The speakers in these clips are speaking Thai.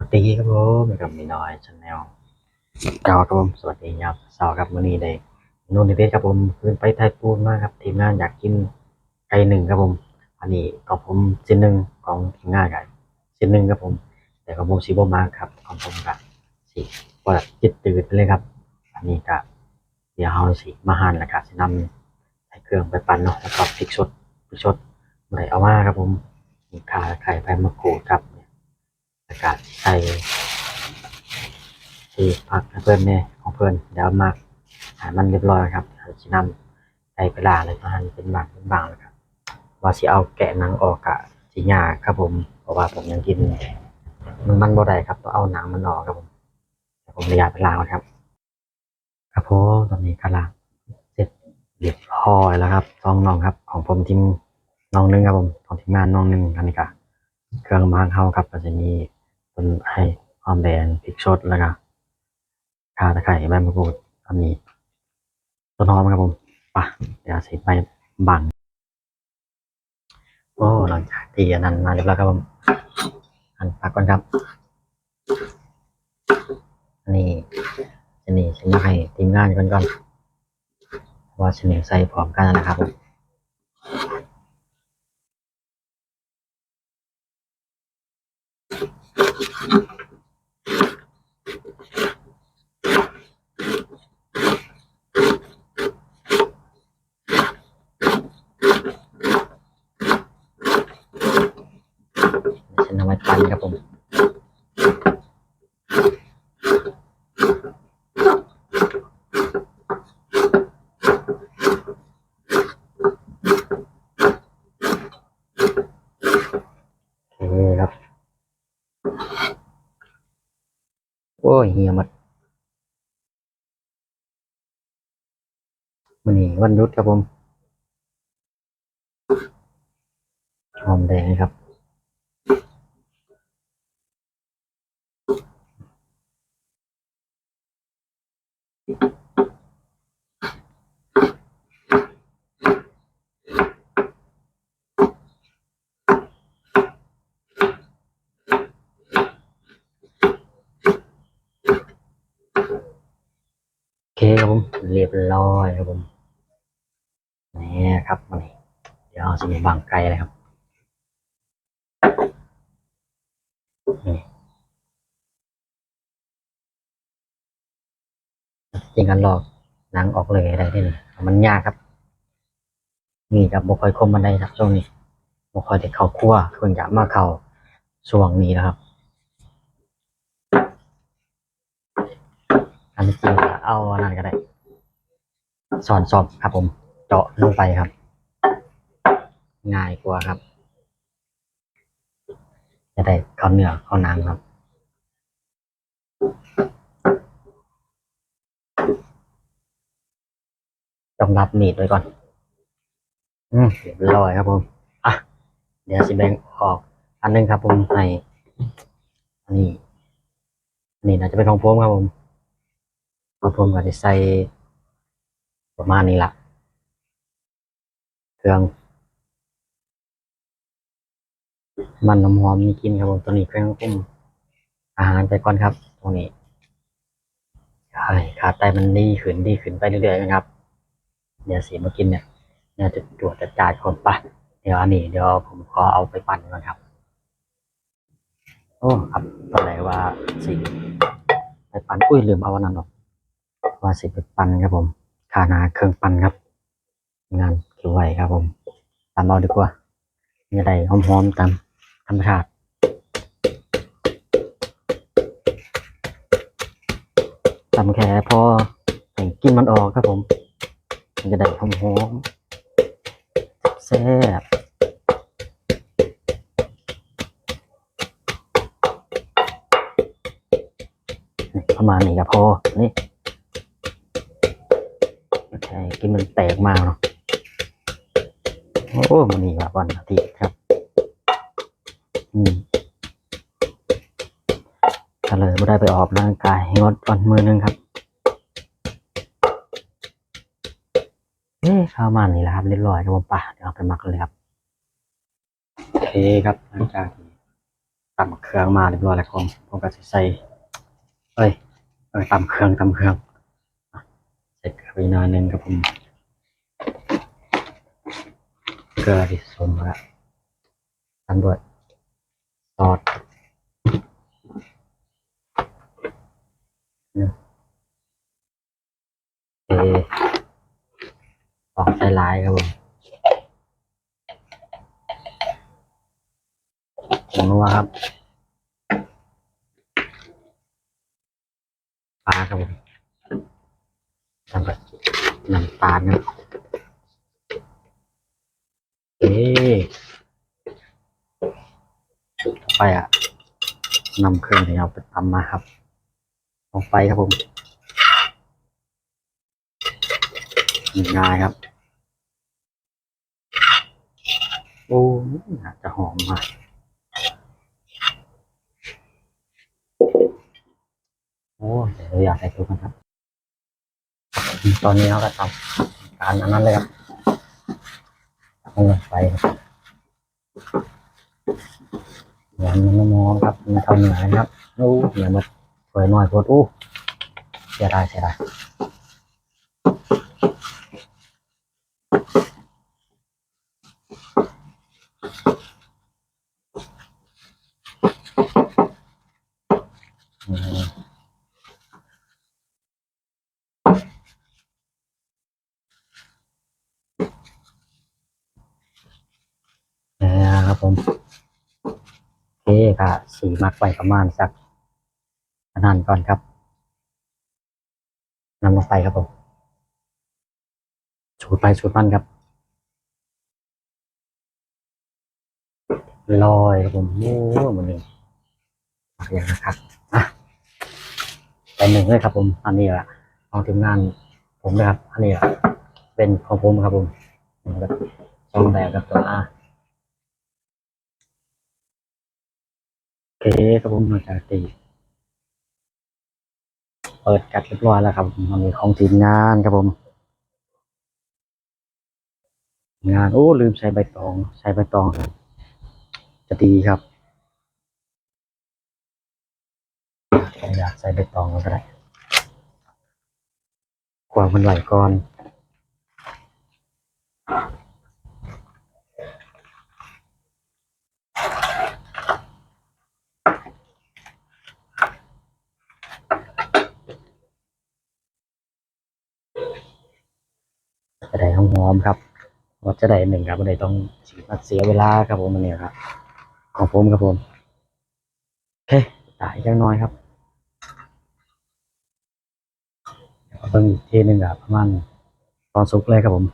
สวัสดีครับผมกับมีน้อยชาแนลเก่าครับผมสวัสดีครับสาวครับมื้อนี้ได้นุ่นนิเทศครับผมขึ้นไปไทยปูนมากครับ ทีมงานอยากกินไก่หนึ่งครับผม อันนี้ของผมชิ้นหนึ่งของทีมงานกันชิ้นหนึ่งครับผม แต่ของผมสีบมากครับของผมกับสีว่าจิตตื่นไปเลยครับ อันนี้ก็เดี๋ยวเอาสีมาหั่นแล้วก็สินำใส่เครื่องไปปั่นเนาะแล้วก็พริกสดพริกสดใส่เอามาครับผมมีข่าไข่ใบมะกรูดครับ กาศใส่ที่พักให้เพื่อนเนี่ยของเพื่อนเดี๋ยวมาหามันเรียบร้อยครับชินำใส่ไปลาเลยมาหั่นเป็นบางเป็นบางเลยครับว่าสิเอาแกะหนังออกกะสิยาครับผมเพราะว่าผมยังกิน มันมันบ่ได้ครับต้องเอาหนังมันออกครับผมผมระยะไปล้างก่อนครับ ครับผมตอนนี้กำลังเสร็จเรียบร้อยแล้วครับซองน้องครับ ของผมทีมน้องหนึงครับผมของทีมงานน้องหนึงอันนี้ก็เครื่องมาเข้าครับก็จะมี ต้นให้หอมแดงพริกสดแล้วก็ข่าตะไคร้ใบมะกรูดอันนี้ต้นหอมครับผมป่ะเดี๋ยวสิไปบังโอ้หลังจากที่อันนั้นมาเรียบร้อยครับผมอันพักก่อนครับอันนี้จะนี่ฉันมาให้ทีมงานก่อนก่อนว่าฉันยังใส่พร้อมกันนะครับผม ฉันเอาไว้ปั่นครับผมโอเคครับ โอ้ยเฮียหมดมันนี่วันยุดครับผมหอมแดงครับ คครับผมเรียบร้อยครับผมนี่ครับวันนี้เดี๋ยวเอาสมุนบางไกลเลยครับนี่จริงกันหลอกหนังออกเลยได้ที่นี่มันยากครับ นี่ครับบกคอยคมบันไดครับช่วงนี้บกคอยได้เข้าคั่วเพิ่งจะมาเข้าช่วงนี้นะครับ อันนี้จริงก็ เอาอันนั้นก็ได้สอนสอบครับผม เจาะลงไปครับ ง่ายกว่าครับ จะได้เข้าเนื้อเข้าหนังครับต้องรับมีดไว้ก่อน อืมเรียบร้อยครับผม อะ เดี๋ยวสิแบ่งออก อันหนึงครับผมให้อันนี้อันนี้น่าจะเป็นของผมครับผม ของผมก็จะใส่ประมาณนี้ละเครื่อง มันน้ำหอมมีกลินครับผมตัวนี้เครื่องอุ้มอาหารไปก่อนครับ ตรงนี้ใช่ขาไตมันดีขึ้นดีขึ้นไปเรื่อยๆนะครับเดี๋ยสีมากินเนี่ยเนี่ยจะตรวจจะจ่ายคนปะเดี๋ยวอันนี้เดี๋ยวผมขอเอาไปปั่นก่อนครับ โอ้ครับตอนแรกว่าสีไปปั่นอุ้ยลืมเอาวันนั้นหรอก ว่าสิไปปั่นครับผมขานาเครื่องปั่นครับ งานคิวไหวครับผมตามเอาดีกว่าจะได้หอมๆตามธรรมชาติตำแค่พอแต่งกินมันออกครับผม มันจะได้หอมๆแซ่บประมาณนี้ก็พอนี่ กินมันแตกมากเนาะโอ้มันนี่ว่าวันอาทิตย์ครับ อืมก็เลยไม่ได้ไปออกกำลังกายงดวันมือหนึงครับเอ๊ะเข้ามานี่แหละครับเรียบร้อยครับผมป่ะเดี๋ยวเอาไปหมักกันเลยครับโอเคครับหลังจากที่ตำเครื่องมาเรียบร้อยแล้วครับผมผมก็จะใส่เอ้ยเอ้ยตำเครื่องตำเครื่อง ใส่เกลือไปหน่อยหนึงครับผมกลือที่สมล้วตามด้วยซอสเนี่ยเอออกใส่ลายครับผมผมรู้ว่าครับ ปลาครับผมทำแบบ น้ำตาลครับเอ๊ต่อไปอะนำเครื่องที่เราไปทำมาครับลงไปครับผมง่ายครับ โอ้น่าจะหอมมากโอ้เดี๋ยวอยากใส่ทุกคนครับ ตอนนี้เขาก็ทำการอันนั้นเลยครับเอาลงไปครับเดี๋ยวมันมองครับมันทำหนาครับโอ้เดี๋ยวมันสวยหน่อยโพดอู้เสียดายเสียดายอืม นะครับ ผมโอเคก็สีมักไปประมาณสักนานก่อนครับนำลงไปครับผมสูดไปสูดมันครับลอยครับผมโอ้มันนี่มักอย่างนะครับอะไปหนึ่งเลยครับผม อันนี้แหละของทีมงานผมนะครับ อันนี้แหละเป็นของผมครับผมแบบสองแบบกับตัวอา โอเคครับผมหลังจากที่เปิดกัดเรียบร้อยแล้วครับผมมันมีของทีมงานครับผม งานโอ้ลืมใส่ใบตอง ใส่ใบตอง จะดีครับอยากใส่ใบตองก็ได้กว่ามันไหลก่อน จะได้ห อมครับว่าจะได้หนึ่งครับไม่ได้ต้องฉีดมาเสียเวลาครับผมอันนี้ครับ ของผมครับผมโอเคตายจังน้อยครับเพิ่งอีกทีหนึ่งครับประมาณตอนสุกเลยครับผม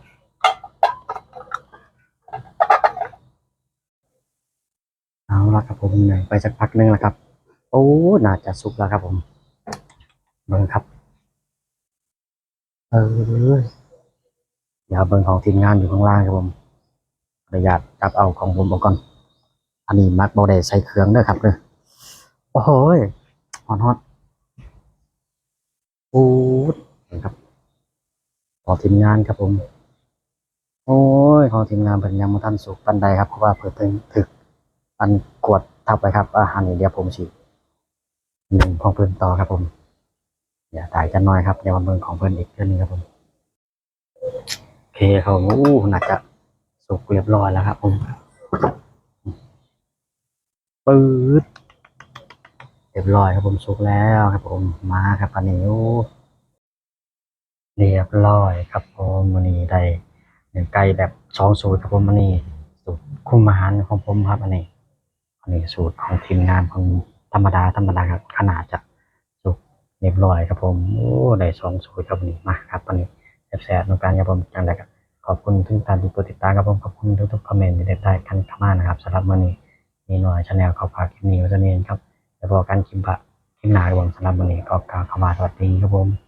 เอาละครับผมหนึ่งไปสักพักหนึงแล้วครับโอ้น่าจะสุกแล้วครับผมเบิ่งครับ เออ เดี๋ยวเบิ่งของทีมงานอยู่ข้างล่างครับผมขออนุญาตจับเอาของผมออกก่อนอันนี้มักบอได้ใส่เครื่องด้อครับเด้อโอ้โหฮอนฮอตปูดนะครับของทีมงานครับผม โอ้ยของทีมงานเพิ่นยังบ่ทันสุกปานใดครับเพราะว่าเพิ่นเพิ่งถึกอันกวดทับไปครับอาหารนี้เดียวผมสิหนึ่งของเพิ่นต่อครับผมอย่าตายจะน้อยครับเดี๋ยวมาเบิ่งของเพิ่นอีกเรื่องนึงครับผม เคครับผมอู้น่าจะสุกเรียบร้อยแล้วครับผมปื๊ดเรียบร้อยครับผมสุกแล้วครับผมมาครับอันนี้อู้เรียบร้อยครับผมวันนี้ได้หนึ่งไก่แบบสองสูตรครับผมวันนี้สูตรคุ้มอาหารของผมครับอันนี้อันนี้สูตรของทีมงานของธรรมดาธรรมดาครับขนาดจะสุกเรียบร้อยครับผมโอ้ได้สองสูตรครับวันนี้มาครับวันนี้ แซ่บๆน้องกางครับผมจังไดครับขอบคุณทุกท่านที่กดติดตามครับผมขอบคุณทุกๆคอมเมนต์ที่ได้ได้กันเข้ามานะครับสำหรับวันนี้มีหน่วยชาแนลขอฝากคลิปนี้ไว้เท่านี้ครับแล้วพอกันคลิปบะคลิปหน้าครับผมสำหรับวันนี้ก็กล่าวคำว่าสวัสดีครับผม